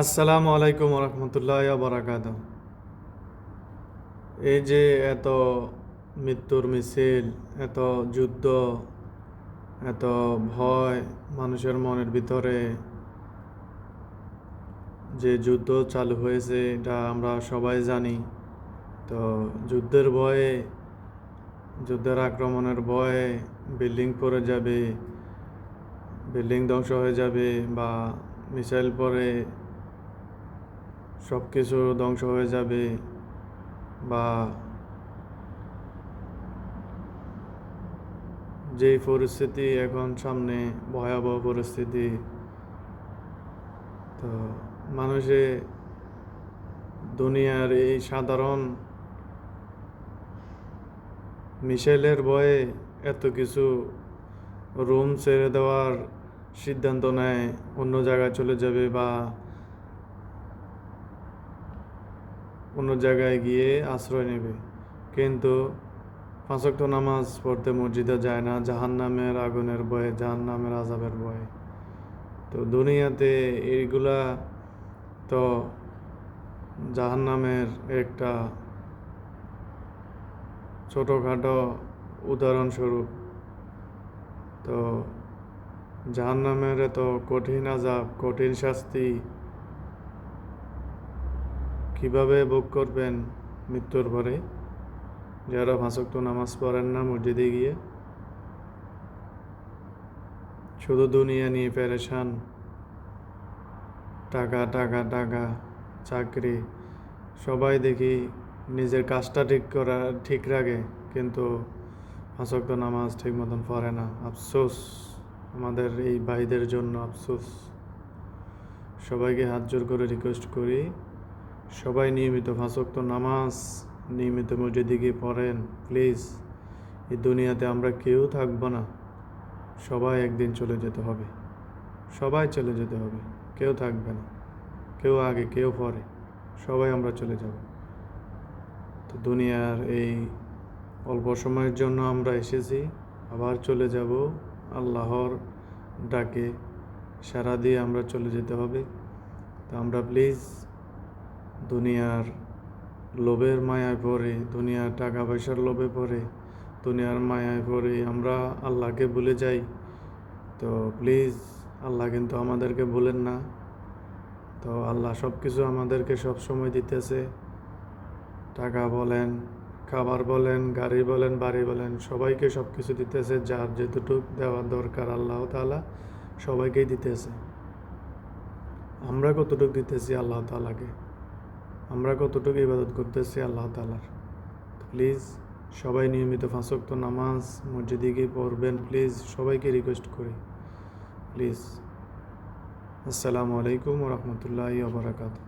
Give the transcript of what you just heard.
আসসালামু আলাইকুম রহমতুল্লাহ বারাকাত এই যে এত মৃত্যুর মিছিল, এত যুদ্ধ, এত ভয় মানুষের মনের ভিতরে যে যুদ্ধ চালু হয়েছে, এটা আমরা সবাই জানি। তো যুদ্ধের ভয়ে, যুদ্ধের আক্রমণের ভয়ে বিল্ডিং পড়ে যাবে, বিল্ডিং ধ্বংস হয়ে যাবে বা মিসাইল পরে সব কিছু ধ্বংস হয়ে যাবে বা যে পরিস্থিতি এখন সামনে, ভয়াবহ পরিস্থিতি, তো মানুষে দুনিয়ার এই সাধারণ মিসাইলের ভয়ে এত কিছু রুম ছেড়ে দেওয়ার সিদ্ধান্ত নেয়, অন্য জায়গায় চলে যাবে বা অন্য জায়গায় গিয়ে আশ্রয় নেবে। কিন্তু পাঁচক্ত নামাজ পড়তে মসজিদে যায় না জাহান নামের আগুনের বয়ে জাহান নামের আজাবের ভয়ে। তো দুনিয়াতে এইগুলা তো জাহান নামের একটা ছোটোখাটো উদাহরণস্বরূপ। তো জাহান নামের এত কঠিন আজাব কঠিন শাস্তি কীভাবে ভোগ করবেন মৃত্যুর পরে? যারা ভাষক্ত নামাজ পড়েন না, মসজিদে গিয়ে। শুধু দুনিয়া নিয়ে পেরেশান। টাকা টাকা টাকা, চাকরি, সবাই দেখি নিজের কাজটা ঠিক করা, ঠিক রাখে, কিন্তু ভাষক্ত নামাজ ঠিক মতন পড়ে না। আফসোস, আমাদের এই ভাইদের জন্য আফসোস। সবাইকে হাত জোর করে রিকোয়েস্ট করি সবাই নিয়মিত ফাঁসক্ত নামাজ, নিয়মিত মসজিদে গিয়ে পড়েন, প্লিজ। এই দুনিয়াতে আমরা কেউ থাকব না। সবাই একদিন চলে যেতে হবে। সবাই চলে যেতে হবে। কেউ থাকবে না। কেউ আগে, কেউ পরে। সবাই আমরা চলে যাব। তো দুনিয়ার এই অল্প সময়ের জন্য আমরা এসেছি। আবার চলে যাব। আল্লাহর ডাকে সারা দিয়ে আমরা চলে যেতে হবে। তো আমরা প্লিজ দুনিয়ার লোভের মায়ায় পড়ে দুনিয়ার টাকা পয়সার লোভে পড়ে দুনিয়ার মায়ায় পড়ে আমরা আল্লাহকে ভুলে যাই। তো প্লিজ আল্লাহ কিন্তু আমাদেরকে ভুলেন না। তো আল্লাহ সব কিছু আমাদেরকে সব সময় দিতেছে। টাকা বলেন, খাবার বলেন, গাড়ি বলেন, বাড়ি বলেন, সবাইকে সব কিছু দিতেছে। যার যেতটুক দেওয়ার দরকার আল্লাহ তালা সবাইকেই দিতেছে। আমরা কতটুকু দিতেছি আল্লাহ তালাকে আমরা কতটুকু ইবাদত করতেছি আল্লাহ তালার প্লিজ সবাই নিয়মিত ফাঁসক্ত নামাজ মসজিদে গিয়ে পড়বেন। প্লিজ সবাইকে রিকোয়েস্ট করি। প্লিজ আসসালামু আলাইকুম রহমতুল্লাহ বারাকাতু